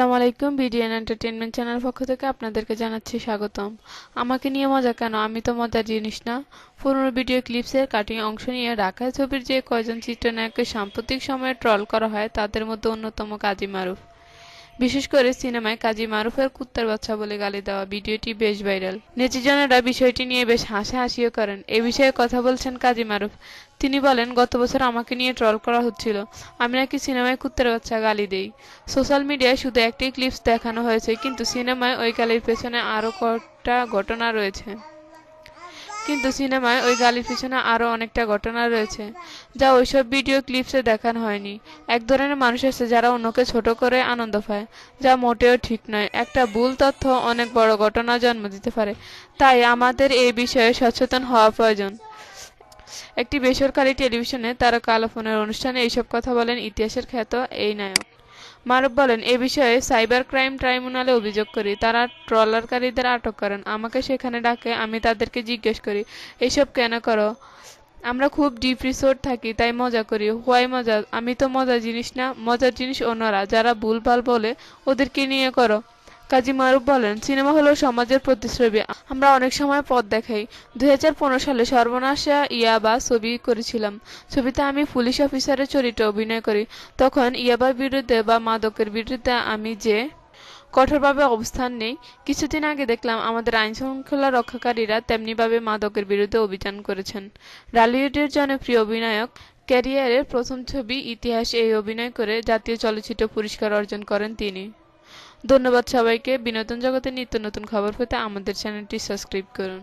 আসসালামু আলাইকুম BDN entertainment channel পক্ষ থেকে আপনাদেরকে জানাচ্ছি স্বাগতম। আমাকে নিয়ে মজা কেন? আমি তো মজার জিনিস না। পুরনো ভিডিও ক্লিপসের কাটিং অংশ নিয়ে ঢাকায় ছবির যে কয়জন চিত্রনায়ককে সাম্প্রতিক সময়ে ট্রল করা হয়, তাদের মধ্যে অন্যতম কাজী মারুফ। বিশেষ করে সিনেমায় কাজী মারুফের কুত্তার বাচ্চা বলে গালি দেওয়া ভিডিওটি বেশ ভাইরাল। নেটিজনেরা বিষয়টি নিয়ে বেশ হাসাহাসিও করেন। এ বিষয়ে কথা বলছেন কাজী মারুফ। তিনি বলেন, গত বছর আমাকে নিয়ে ট্রল করা হচ্ছিল। আমি নাকি সিনেমায় কুত্তার বাচ্চা গালি দেই। সোশ্যাল মিডিয়ায় শুধু একটি ক্লিপস দেখানো হয়েছে, কিন্তু সিনেমায় ওই গালির পেছনে আরও কটা ঘটনা রয়েছে। কিন্তু সিনেমায় ওই গালির পিছনে আরও অনেকটা ঘটনা রয়েছে, যা ওইসব ভিডিও ক্লিপসে দেখানো হয়নি। এক ধরনের মানুষ আছে যারা অন্যকে ছোট করে আনন্দ পায়, যা মোটেও ঠিক নয়। একটা ভুল তথ্য অনেক বড় ঘটনা জন্ম দিতে পারে, তাই আমাদের এই বিষয়ে সচেতন হওয়া প্রয়োজন। একটি বেসরকারি টেলিভিশনে তারা কালো ফোনের অনুষ্ঠানে এইসব কথা বলেন ইতিহাসের খ্যাত এই নায়ক। মারুফ বলেন, এ বিষয়ে সাইবার ক্রাইম ট্রাইব্যুনালে অভিযোগ করি। তারা ট্রলারকারীদের আটক করেন। আমাকে সেখানে ডাকে, আমি তাদেরকে জিজ্ঞেস করি, এসব কেন করো? আমরা খুব ডিপ রিসোর্ট থাকি, তাই মজা করি। হোয়াই মজা? আমি তো মজার জিনিস না, মজার জিনিস অন্যরা। যারা ভুলভাল বলে, ওদেরকে নিয়ে করো। কাজী মারুফ বলেন, সিনেমা হলো সমাজের প্রতিচ্ছবি। আমরা অনেক সময় পথ দেখাই। দুই হাজার পনেরো সালে সর্বনাশা ইয়াবা ছবি করেছিলাম। ছবিতে আমি পুলিশ অফিসারের চরিত্রে অভিনয় করি। তখন ইয়াবার বিরুদ্ধে বা মাদকের বিরুদ্ধে আমি যে কঠোরভাবে অবস্থান নেই, কিছুদিন আগে দেখলাম আমাদের আইন শৃঙ্খলা রক্ষাকারীরা তেমনিভাবে মাদকের বিরুদ্ধে অভিযান করেছেন। রালিউডের জনপ্রিয় অভিনায়ক ক্যারিয়ারের প্রথম ছবি ইতিহাস এই অভিনয় করে জাতীয় চলচ্চিত্র পুরস্কার অর্জন করেন তিনি। ধন্যবাদ সবাইকে। বিনোদন জগতের নিত্য নতুন খবর পেতে আমাদের চ্যানেলটি সাবস্ক্রাইব করুন।